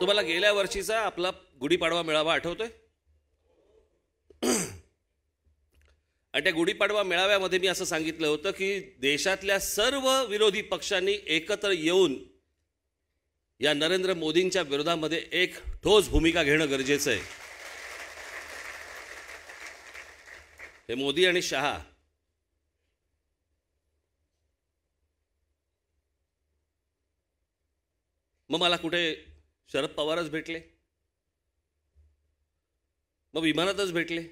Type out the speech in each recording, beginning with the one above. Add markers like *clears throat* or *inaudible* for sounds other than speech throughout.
तुम्हाला गेल्या वर्षीचा आपला गुढीपाडवा मेळावा आठवतोय? आणि त्या गुढीपाडवा मेळाव्यामध्ये मी असं सांगितलं होतं की देशातल्या सर्व विरोधी पक्षांनी एकत्र येऊन या नरेंद्र मोदींच्या विरोधामध्ये एक ठोस भूमिका घेणं गरजेचं आहे. हे मोदी आणि शहा मग मला कुठे शरद पवारच भेटले. मग विमानातच भेटले.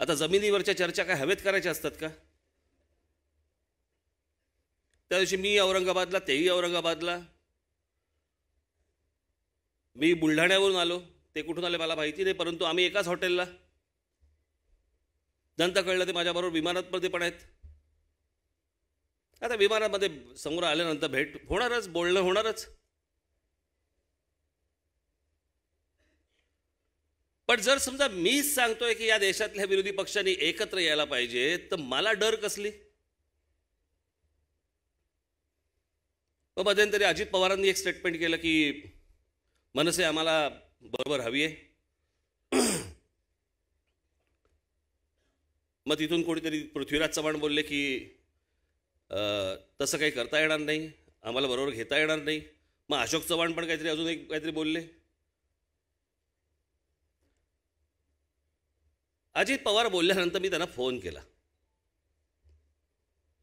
आता जमिनीवरच्या चर्चा काय हवेत करायच्या असतात का? त्या दिवशी मी औरंगाबादला तेही औरंगाबादला. मी बुलढाण्यावरून आलो. ते कुठून आले मला माहिती नाही परंतु आम्ही एकाच हॉटेलला. नंतर कळलं ते माझ्याबरोबर विमानात पण ते पण आहेत. आता विमानामध्ये समोर आल्यानंतर भेट होणारच बोलणं होणारच. पण जर समजा मीच सांगतोय की या देशातल्या विरोधी पक्षांनी एकत्र यायला पाहिजे तर मला डर कसली? मग मध्यंतरी अजित पवारांनी एक स्टेटमेंट केलं की मनसे आम्हाला बरोबर हवी आहे मग तिथून कोणीतरी पृथ्वीराज चव्हाण बोलले की तसं काही करता येणार नाही. आम्हाला बरोबर घेता येणार नाही. मग अशोक चव्हाण पण काहीतरी अजून एक काहीतरी बोलले. अजित पवार बोलल्यानंतर मी त्यांना फोन केला.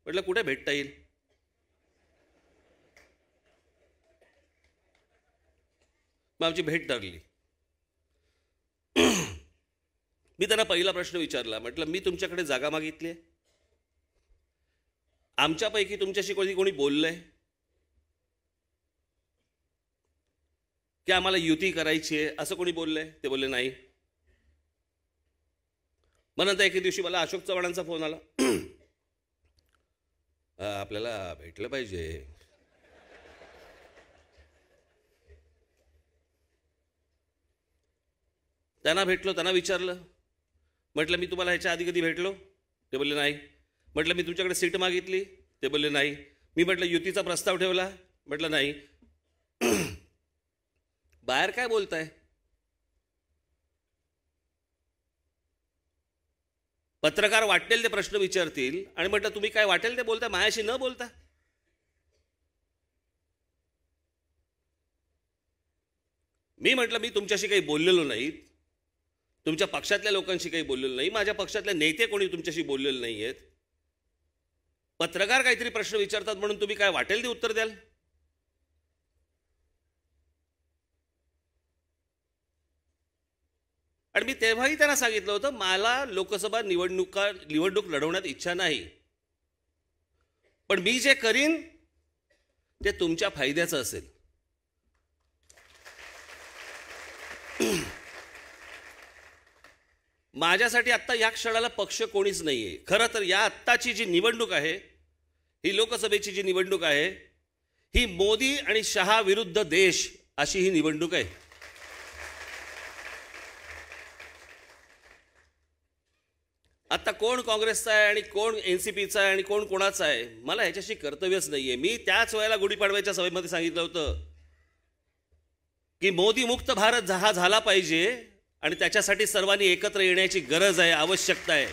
म्हटलं कुठे भेटता येईल? मग आमची भेट ठरली. मी त्यांना पहिला प्रश्न विचारला. म्हटलं मी तुमच्याकडे जागा मागितली आहे? आमच्यापैकी तुमच्याशी कोणी कोणी बोललंय? की आम्हाला युती करायची आहे असं कोणी बोललंय? ते बोलले नाही. मग नंतर एके दिवशी मला अशोक चव्हाणांचा फोन आला. *clears throat* आपल्याला भेटलं पाहिजे. त्यांना भेटलो त्यांना विचारलं. म्हटलं मी तुम्हाला ह्याच्या आधी कधी भेटलो? ते बोलले नाही. म्हटलं मी तुमच्याकडे सीट मागितली. ते बोलले नाही. मी म्हटलं युतीचा प्रस्ताव ठेवला. म्हटलं नाही. *clears throat* बाहेर काय बोलताय? पत्रकार वाटेल ते प्रश्न विचारतील आणि म्हटलं तुम्ही काय वाटेल ते बोलता मायाशी न बोलता? मी म्हटलं मी तुमच्याशी काही बोललेलो नाही तुमच्या पक्षातल्या लोकांशी काही बोललेलो नाही. माझ्या पक्षातले नेते कोणी तुमच्याशी बोललेले नाही आहेत पत्रकार काहीतरी प्रश्न विचारतात म्हणून तुम्ही काय वाटेल ते उत्तर द्याल? आणि मी तेव्हाही त्यांना सांगितलं होतं मला लोकसभा निवडणुका निवडणूक लढवण्यात इच्छा नाही. पण मी जे करीन ते तुमच्या फायद्याचं असेल. माझ्यासाठी आत्ता या क्षणाला पक्ष कोणीच नाही आहे खरं तर या आत्ताची जी निवडणूक आहे ही लोकसभेची जी निवडणूक आहे ही मोदी आणि शहा विरुद्ध देश अशी ही निवडणूक आहे. आता कोण काँग्रेसचा आहे आणि कोण एन सी पीचा आहे आणि कोण कोणाचा आहे मला ह्याच्याशी कर्तव्यच नाही आहे मी त्याच वेळेला गुढीपाडव्याच्या सभेमध्ये सांगितलं होतं की मोदी मुक्त भारत हा झाला पाहिजे आणि त्याच्यासाठी सर्वांनी एकत्र येण्याची गरज आहे आवश्यकता आहे.